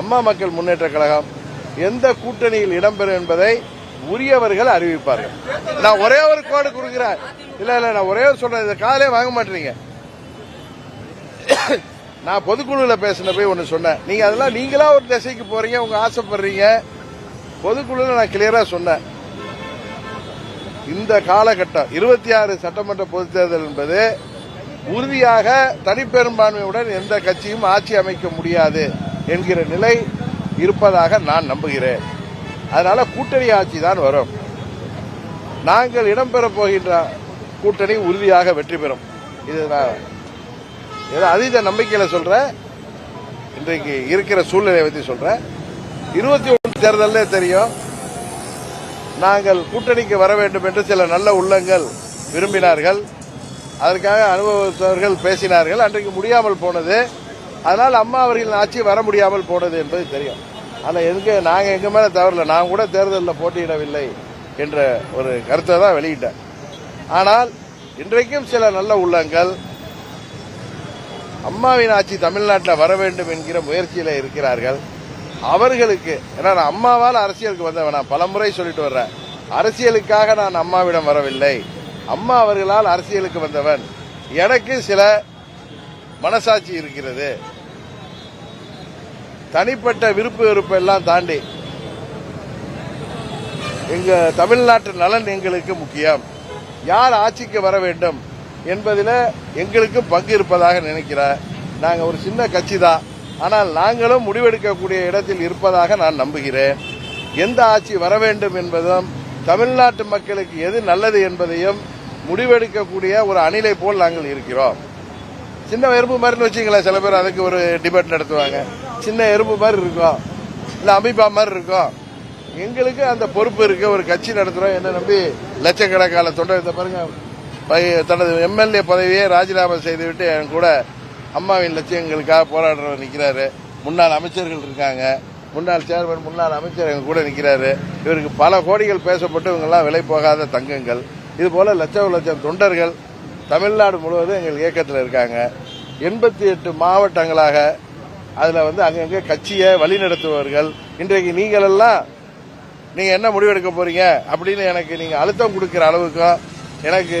அம்மா மக்கள் முன்னேற்ற கழகம் எந்த கூட்டணியில் இடம்பெறும் என்பதை உரியவர்கள் அறிவிப்பார்கள். நான் ஒரே ஒரு கோடு கொடுக்கிறேன். இல்ல இல்ல நான் ஒரே ஒரு சொல்றேன். இந்த காதலே வாங்க மாட்டீங்க. நான் பொதுக்குழுவில் பேசின போய் ஒன்று சொன்னேன். நீங்க அதெல்லாம் நீங்களா ஒரு திசைக்கு போறீங்க உங்க ஆசைப்படுறீங்க. பொதுக்குழுவில் நான் கிளியரா சொன்னேன். இந்த காலகட்டம் இருபத்தி ஆறு சட்டமன்ற பொதுத் தேர்தல் என்பது உறுதியாக தனிப்பெரும்பான்மையுடன் எந்த கட்சியும் ஆட்சி அமைக்க முடியாது. என்கிற நிலை இருப்பதாக நான் நம்புகிறேன். அதனால கூட்டணி ஆட்சி தான் வரும். நாங்கள் இடம்பெறப் போகின்ற கூட்டணி உறுதியாக வெற்றி பெறும். இது நான் ஏதோ அதீத நம்பிக்கையில சொல்றேன் இன்றைக்கு இருக்கிற சூழ்நிலையை பற்றி சொல்றேன் இருபத்தி ஒன்று தேர்தலே தெரியும் நாங்கள் கூட்டணிக்கு வர வேண்டும் என்று சில நல்ல உள்ளங்கள் விரும்பினார்கள். அதற்காக அனுபவத்தவர்கள் பேசினார்கள். அன்றைக்கு முடியாமல் போனது. அதனால் அம்மா அவர்களின் ஆட்சி வர முடியாமல் போனது என்பது தெரியும். ஆனால் எங்க நாங்கள் எங்க மேலே தவறில்லை நான் கூட தேர்தலில் போட்டியிடவில்லை என்ற ஒரு கருத்தை தான் வெளியிட்டேன். ஆனால் இன்றைக்கும் சில நல்ல உள்ளங்கள் அம்மாவின் ஆட்சி தமிழ்நாட்டில் வர வேண்டும் என்கிற முயற்சியில் இருக்கிறார்கள். அவர்களுக்கு ஏன்னா நான் அம்மாவால் அரசியலுக்கு வந்தவன் நான் பலமுறை சொல்லிட்டு வர்றேன். அரசியலுக்காக நான் அம்மாவிடம் வரவில்லை. அம்மா அவர்களால் அரசியலுக்கு வந்தவன். எனக்கு சில மனசாட்சி இருக்கிறது. தனிப்பட்ட விருப்பு வெறுப்பு எல்லாம் தாண்டி எங்க தமிழ்நாட்டு நலன் எங்களுக்கு முக்கியம். யார் ஆட்சிக்கு வர வேண்டும் என்பதில் எங்களுக்கு பங்கு இருப்பதாக நினைக்கிற நாங்க ஒரு சின்ன கட்சி தான். ஆனால் நாங்களும் முடிவெடுக்கக்கூடிய இடத்தில் இருப்பதாக நான் நம்புகிறேன். எந்த ஆட்சி வர வேண்டும் என்பதும் தமிழ்நாட்டு மக்களுக்கு எது நல்லது என்பதையும் முடிவெடுக்கக்கூடிய ஒரு அணிலை போல் நாங்கள் இருக்கிறோம். சின்ன வெறுப்பு மாதிரின்னு வச்சுங்களேன் சில பேர் அதுக்கு ஒரு டிபேட் நடத்துவாங்க. சின்ன எறும்பு மாதிரி இருக்கும் இல்ல அமிபா மாதிரி இருக்கும் எங்களுக்கு அந்த பொறுப்பு இருக்கு. ஒரு கட்சி நடத்துறோம். என்ன நம்பி? லட்சக்கணக்கான தொண்டர் இந்த பாருங்க. தனது எம்எல்ஏ பதவியை ராஜினாமா செய்துவிட்டு என் கூட அம்மாவின் லட்சியங்களுக்காக போராடுறவர் நிக்கிறாரு. முன்னாள் அமைச்சர்கள் இருக்காங்க. முன்னாள் சேர்மன் முன்னாள் அமைச்சர் எங்க கூட நிக்கிறாரு. இவருக்கு பல கோடிகள் பேசப்பட்டு இவங்கெல்லாம் விலை போகாத தங்கங்கள். இது போல லட்சம் லட்சம் தொண்டர்கள் தமிழ்நாடு முழுவதும் எங்கள் இயக்கத்தில் இருக்காங்க. எண்பத்தி எட்டு மாவட்டங்களாக அதுல வந்து அங்கங்கே கட்சியை வழிநடத்துபவர்கள் இன்றைக்கு நீங்கள் எல்லாம் நீங்க என்ன முடிவெடுக்க போறீங்க? அப்படின்னு எனக்கு நீங்க அழுத்தம் கொடுக்கிற அளவுக்கும் எனக்கு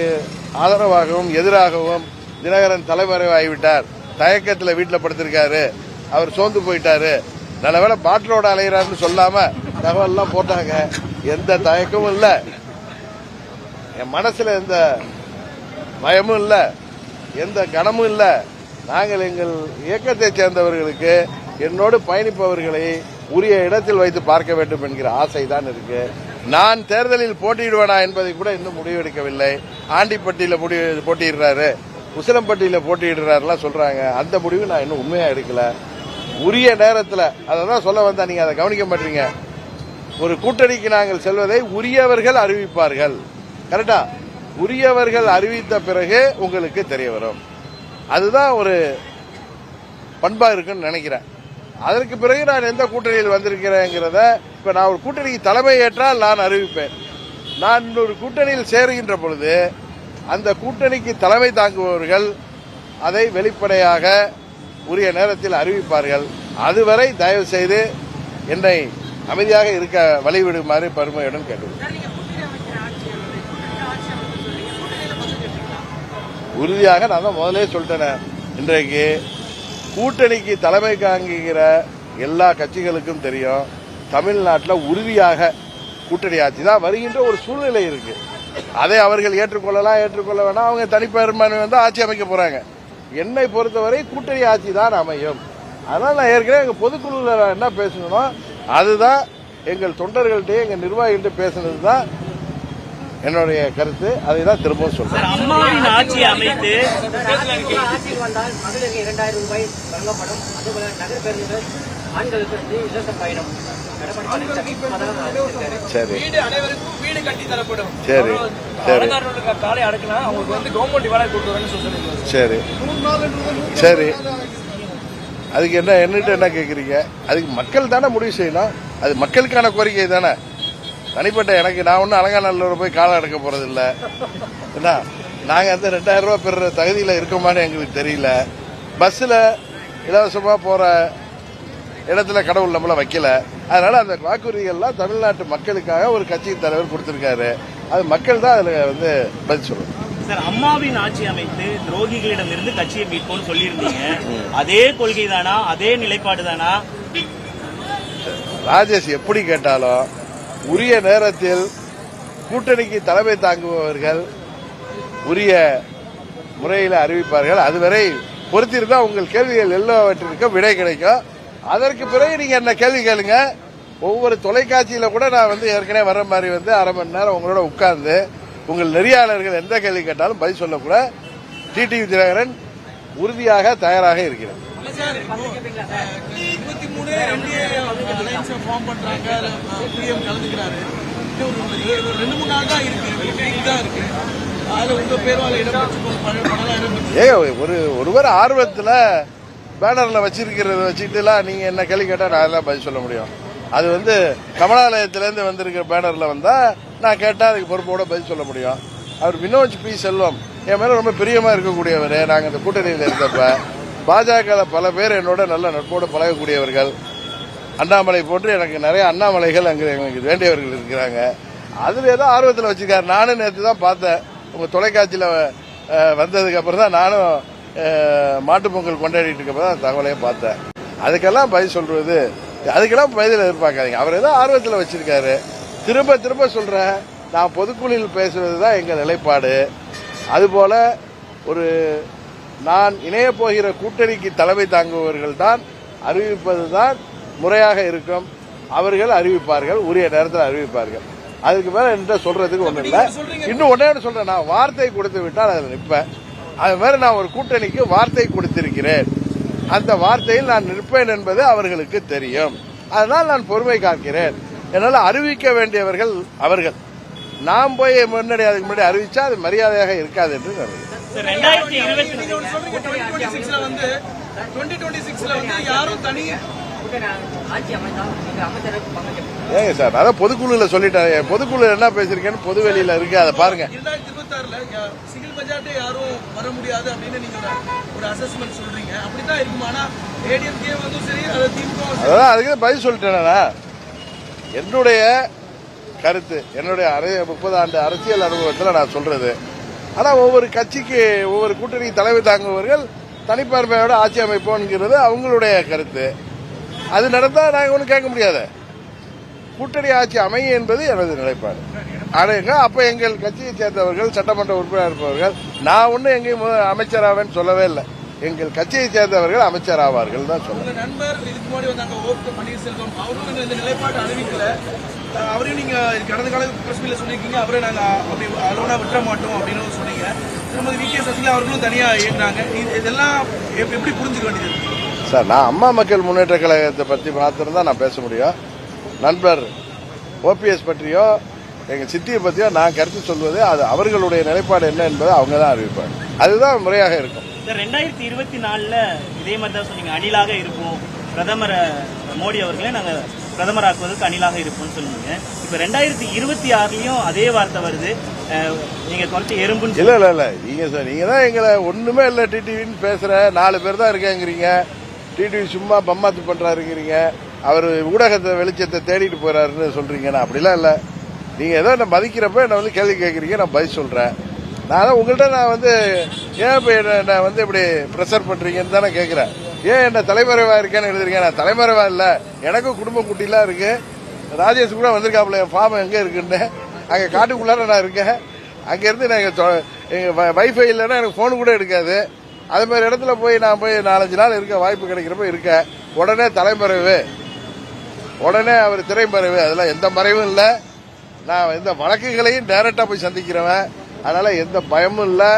ஆதரவாகவும் எதிராகவும் தினகரன் தலைமறைவாகிவிட்டார். தயக்கத்தில் வீட்டில் படுத்திருக்காரு. அவர் சோர்ந்து போயிட்டாரு. நல்லவேளை பாட்டிலோட அலைகிறாருன்னு சொல்லாம தகவல்லாம் போட்டாங்க. எந்த தயக்கமும் இல்லை. என் மனசுல எந்த பயமும் இல்ல. எந்த கனமும் இல்லை. நாங்கள் எங்கள் இயக்கத்தை சேர்ந்தவர்களுக்கு என்னோடு பயணிப்பவர்களை உரிய இடத்தில் வைத்து பார்க்க வேண்டும் என்கிற ஆசை தான் இருக்கு. நான் தேர்தலில் போட்டியிடுவேனா என்பதை கூட இன்னும் முடிவெடுக்கவில்லை. ஆண்டிப்பட்டியில முடி- போட்டியிடுறாரு. உசிலம்பட்டியில போட்டியிடுறாருலாம் சொல்றாங்க. அந்த முடிவு நான் இன்னும் உண்மையா எடுக்கல. உரிய நேரத்தில் அதை தான் சொல்ல வந்தா நீங்க அதை கவனிக்க மாட்டீங்க. ஒரு கூட்டணிக்கு நாங்கள் செல்வதை உரியவர்கள் அறிவிப்பார்கள். கரெக்டா? உரியவர்கள் அறிவித்த பிறகு உங்களுக்கு தெரிய வரும். அதுதான் ஒரு பண்பாக இருக்குன்னு நினைக்கிறேன். அதற்கு பிறகு நான் எந்த கூட்டணியில் வந்திருக்கிறேங்கிறத இப்போ நான் ஒரு கூட்டணிக்கு தலைமை ஏற்றால் நான் அறிவிப்பேன். நான் ஒரு கூட்டணியில் சேருகின்ற பொழுது அந்த கூட்டணிக்கு தலைமை தாங்குபவர்கள் அதை வெளிப்படையாக உரிய நேரத்தில் அறிவிப்பார்கள். அதுவரை தயவு செய்து என்னை அமைதியாக இருக்க வழிவிடுமாறு பருமையுடன் கேட்டுள்ளேன் சார், நீங்க புதிய அமைச்சர் ஆட்சி அமைப்பு, இந்த ஆட்சி அமைப்பு சொல்றீங்க. கூட்டணியில பங்கு பெற்றீங்களா? உறுதியாக நான் தான் முதலே சொல்லிட்டேன். இன்றைக்கு கூட்டணிக்கு தலைமை தாங்குகிற எல்லா கட்சிகளுக்கும் தெரியும் தமிழ்நாட்டில் உறுதியாக கூட்டணி ஆட்சி தான் வருகின்ற ஒரு சூழ்நிலை இருக்கு. அதை அவர்கள் ஏற்றுக்கொள்ளலாம் ஏற்றுக்கொள்ள வேணாம் அவங்க தனிப்பெரும்பான்மை வந்து ஆட்சி அமைக்க போறாங்க. என்னை பொறுத்தவரை கூட்டணி ஆட்சி தான் அமையும். அதனால நான் ஏற்கனவே எங்கள் பொதுக்குழுவில் நான் என்ன பேசணும் அதுதான் எங்கள் தொண்டர்கள்ட்ட எங்கள் நிர்வாகிகள்ட்ட பேசுனது தான் என்னுடைய கருத்து அதை தான் திரும்பவும் சொல்றேன். அம்மாவின் ஆட்சி அமைத்து வந்தால் மகளிருக்கு இரண்டாயிரம் ரூபாய் வழங்கப்படும் அதுபோல நகர் பேருந்துகள் ஆண்களுக்கு வந்து இலவச பயணம் எடப்பாடி பழனிசாமி இப்பதான் அறிவிச்சிருக்காரு. சரி. வீடு அனைவருக்கும் வீடு கட்டி தரப்படும் சரி. சரி காலை அடக்குனா அவங்களுக்கு வந்து கவர்மெண்ட் வேலை சொல்லிருக்காங்க சரி சரி அதுக்கு என்ன என்னட்டு என்ன கேக்குறீங்க? அதுக்கு மக்கள் தானே முடிவு செய்யணும்? அது மக்களுக்கான கோரிக்கை தானே? தனிப்பட்ட எனக்கு நான் ஒன்றும் அலங்காநல்லூர் போய் காலம் அடக்க போறது இல்ல என்ன நாங்க அந்த ரெண்டாயிரம் ரூபாய் பெறுற தகுதியில இருக்கோமான்னு எங்களுக்கு தெரியல. பஸ்ல இலவசமா போற இடத்துல கடவுள் நம்மள வைக்கல. அதனால அந்த வாக்குறுதிகள்லாம் தமிழ்நாட்டு மக்களுக்காக ஒரு கட்சியின் தலைவர் கொடுத்திருக்காரு. அது மக்கள் தான் அதுல வந்து பதில் சொல்லணும். சார் அம்மாவின் ஆட்சி அமைத்து துரோகிகளிடமிருந்து கட்சியை மீட்போம்னு சொல்லியிருந்தீங்க. அதே கொள்கை தானா அதே நிலைப்பாடு தானா ராஜேஷ் எப்படி கேட்டாலும் உரிய நேரத்தில் கூட்டணிக்கு தலைமை தாங்குபவர்கள் உரிய முறையில் அறிவிப்பார்கள். அதுவரை பொறுத்திருந்தால் உங்கள் கேள்விகள் எல்லாவற்றிற்கும் விடை கிடைக்கும். அதற்கு பிறகு நீங்க என்ன கேள்வி கேளுங்க. ஒவ்வொரு தொலைக்காட்சியில கூட நான் வந்து ஏற்கனவே வர மாதிரி வந்து அரை மணி நேரம் உங்களோட உட்கார்ந்து உங்கள் நெறியாளர்கள் எந்த கேள்வி கேட்டாலும் பதில் சொல்லக்கூட டிடிவி தினகரன் உறுதியாக தயாராக இருக்கிறார். இருபத்தி மூணு என்டிஏ ஃபார்ம் பண்றாங்க. பிஎம் கலந்துக்கிறாரு. ஒரு ரெண்டு மூணு நாள் தான் இருக்கு தான் இருக்கு. ஏ ஒரு ஒருவர் ஆர்வத்துல பேனர்ல வச்சிருக்கிறத வச்சுக்கிட்டுலாம் நீங்க என்ன கேள்வி கேட்டா நான் எல்லாம் பதில் சொல்ல முடியும். அது வந்து கமலாலயத்திலேருந்து வந்திருக்கிற பேனர்ல வந்தா நான் கேட்டா அதுக்கு பொறுப்போட பதில் சொல்ல முடியும். அவர் வினோஜ் பி செல்வம். என் மேல ரொம்ப பிரியமா இருக்கக்கூடியவர். நாங்க இந்த கூட்டணியில் இருந்தப்ப பாஜக பல பேர் என்னோட நல்ல நட்போடு பழகக்கூடியவர்கள். அண்ணாமலை போன்று எனக்கு நிறைய அண்ணாமலைகள் அங்கே எனக்கு வேண்டியவர்கள் இருக்கிறாங்க. அதுல ஏதோ ஆர்வத்தில் வச்சிருக்காரு. நானும் நேற்று தான் பார்த்தேன். உங்க தொலைக்காட்சியில் வந்ததுக்கப்புறம் வந்ததுக்கு அப்புறம் தான் நானும் மாட்டு மாட்டுப் பொங்கல் கொண்டாடிட்டு இருக்கப்ப தான் தகவலையும் பார்த்தேன். அதுக்கெல்லாம் பதில் சொல்றது அதுக்கெல்லாம் பதில் எதிர்பார்க்காதீங்க. அவர் ஏதோ ஆர்வத்தில் வச்சிருக்காரு. திரும்ப திரும்ப சொல்றேன். நான் பொதுக்குழுவில் பேசுவது தான் எங்கள் நிலைப்பாடு. அதுபோல ஒரு நான் இணைய போகிற கூட்டணிக்கு தலைமை தாங்குபவர்கள் தான் அறிவிப்பது தான் முறையாக இருக்கும். அவர்கள் அறிவிப்பார்கள் உரிய நேரத்தில் அறிவிப்பார்கள். அதுக்கு மேல என்கிட்ட சொல்றதுக்கு ஒண்ணும் இல்ல. இன்னும் ஒன்னே ஒன்று சொல்றேன். நான் வார்த்தை கொடுத்து விட்டால் அதில் நிற்பேன். அது மாதிரி நான் ஒரு கூட்டணிக்கு வார்த்தை கொடுத்திருக்கிறேன். அந்த வார்த்தையில் நான் நிற்பேன் என்பது அவர்களுக்கு தெரியும். அதனால் நான் பொறுமை காக்கிறேன். என்னால் அறிவிக்க வேண்டியவர்கள் அவர்கள். நாம் போய் முன்னாடி அதுக்கு முன்னாடி அறிவிச்சா அது மரியாதையாக இருக்காது என்று நான் நினைக்கிறேன். சார் ரெண்டாயிரத்தி இருபத்தி சிக்ஸ்ல வந்து டுவெண்ட்டி டுவெண்ட்டி சிக்ஸ்ல வந்து யாரும் தனி ஏங்க சார் நான் தான் பொதுக்குழுல சொல்லிட்டேன் பொதுக்குழு என்ன பேசியிருக்கேன்னு பொது வெளியில இருக்கு. அதை பாருங்க. இரண்டாயிரத்தி இருபத்தி ஆறுல சிங்கிள் பட்ஜெட்டே யாரும் வர முடியாது அப்படின்னு நீங்க ஒரு ஒரு அசஸ்மெண்ட் சொல்றீங்க. அப்படித்தான் இருக்கும். ஆனா ஏடிஎம்கே வந்து சரி அது திமுக வும் சரி. அதான் அதுக்கு பதில் சொல்லிட்டேனா என்னுடைய கருத்து என்னுடைய அரை- முப்பது ஆண்டு அரசியல் அனுபவத்தில் நான் சொல்றது. ஆனால் ஒவ்வொரு கட்சிக்கு ஒவ்வொரு கூட்டணி தலைமை தாங்குபவர்கள் தனிப்பான்மையோட ஆட்சி அமைப்போங்கிறது அவங்களுடைய கருத்து. அது நடந்தால் நாங்கள் ஒன்றும் கேட்க முடியாத. கூட்டணி ஆட்சி அமையும் என்பது எனது நிலைப்பாடு. ஆனால் அப்ப எங்கள் கட்சியை சேர்ந்தவர்கள் சட்டமன்ற உறுப்பினர் இருப்பவர்கள் நான் ஒன்றும் எங்கேயும் அமைச்சராவேன்னு சொல்லவே இல்லை. எங்கள் கட்சியை சேர்ந்தவர்கள் அமைச்சர் ஆவார்கள் தான் சொல்லுவேன் உங்க நண்பர் இதுக்கு முன்னாடி வந்தாங்க ஓ பன்னீர்செல்வம் அவரும் இந்த நிலைப்பாடு அறிவிக்கல. அஹ் அவரையும் நீங்க கடந்த கால பிரஸ் மீட்ல சொல்லியிருக்கீங்க. அவரை நாங்க அப்படி அலோனா விட்டுற மாட்டோம் அப்படின்னு சொன்னீங்க. திருமதி வி. கே. சசிகலா அவர்களும் தனியா இயங்குறாங்க இது- இதெல்லாம் எப்- எப்படி புரிஞ்சுக்க வேண்டியது? சார் நான் அம்மா மக்கள் முன்னேற்ற கழகத்தை பற்றி மாத்திரம் தான் நான் பேச முடியும். நண்பர் ஓபிஎஸ் பற்றியோ எங்க சித்தியை பற்றியோ நான் கருத்து சொல்வது அது அவர்களுடைய நிலைப்பாடு என்ன என்பதை அவங்க தான் அறிவிப்பாங்க. அதுதான் முறையாக இருக்கும். ரெண்டாயிரத்தி இருபத்தி நாலுல இதே மாதிரி தான் சொன்னீங்க அணிலாக இருப்போம். பிரதமர் மோடி அவர்களே நாங்க பிரதமராக்குவதற்கு அணிலாக இருப்போம்னு சொன்னீங்க. இப்ப ரெண்டாயிரத்தி இருபத்தி ஆறுலயும் அதே வார்த்தை வருது. நீங்க குறைச்சி எறும்புன்னு இல்ல இல்ல இல்ல. நீங்க சார் நீங்க தான் எங்களை ஒண்ணுமே இல்ல டிடிவின்னு பேசுற நாலு பேர் தான் இருக்கேங்கிறீங்க. டிடிவி சும்மா பம்மாத்து பண்றாருங்கிறீங்க. அவர் ஊடகத்தை வெளிச்சத்தை தேடிட்டு போறாருன்னு சொல்றீங்க. நான் அப்படிலாம் இல்ல. நீங்க ஏதோ என்ன மதிக்கிறப்ப என்ன வந்து கேள்வி கேட்கறீங்க நான் பதில் சொல்றேன். நான் தான் உங்கள்கிட்ட நான் வந்து ஏன் இப்போ என்ன நான் வந்து இப்படி ப்ரெஷர் பண்றீங்கன்னு தானே கேட்குறேன் ஏன் என்ன தலைமறைவாக இருக்கேன்னு எழுதிருக்கேன் நான் தலைமறைவாக இல்லை. எனக்கும் குடும்ப குட்டிலாம் இருக்குது ராஜேஷ் கூட வந்திருக்காப்புல என் ஃபார்ம் எங்கே இருக்குன்னு. அங்கே காட்டுக்குள்ளார நான் இருக்கேன். அங்கேருந்து நான் எங்கள் தொ- வைஃபை இல்லைன்னா எனக்கு ஃபோன் கூட எடுக்காது. அது மாதிரி இடத்துல போய் நான் போய் நாலஞ்சு நாள் இருக்க வாய்ப்பு கிடைக்கிறப்ப இருக்கேன் உடனே தலைமறைவு. உடனே அவர் திரைமறைவு. அதெல்லாம் எந்த மறைவும் இல்லை. நான் எந்த வழக்குகளையும் டைரக்டா போய் சந்திக்கிறவன். அதனால எந்த பயமும் இல்லை.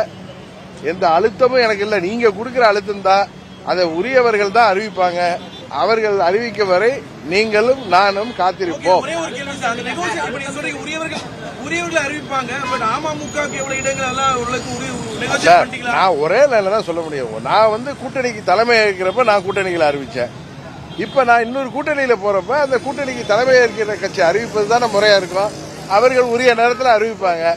எந்த அழுத்தமும் எனக்கு இல்லை. நீங்க கொடுக்கிற அழுத்தம் தான். அதை உரியவர்கள் தான் அறிவிப்பாங்க. அவர்கள் அறிவிக்க வரை நீங்களும் நானும் காத்திருப்போம். நான் ஒரே நிலையில தான் சொல்ல முடியும். நான் வந்து கூட்டணிக்கு தலைமை ஏற்கிறப்ப நான் கூட்டணிகளை அறிவிச்சேன். இப்ப நான் இன்னொரு கூட்டணியில போறப்ப அந்த கூட்டணிக்கு தலைமை ஏற்கிற கட்சி அறிவிப்பது தானே முறையா இருக்கும். அவர்கள் உரிய நேரத்தில் அறிவிப்பாங்க.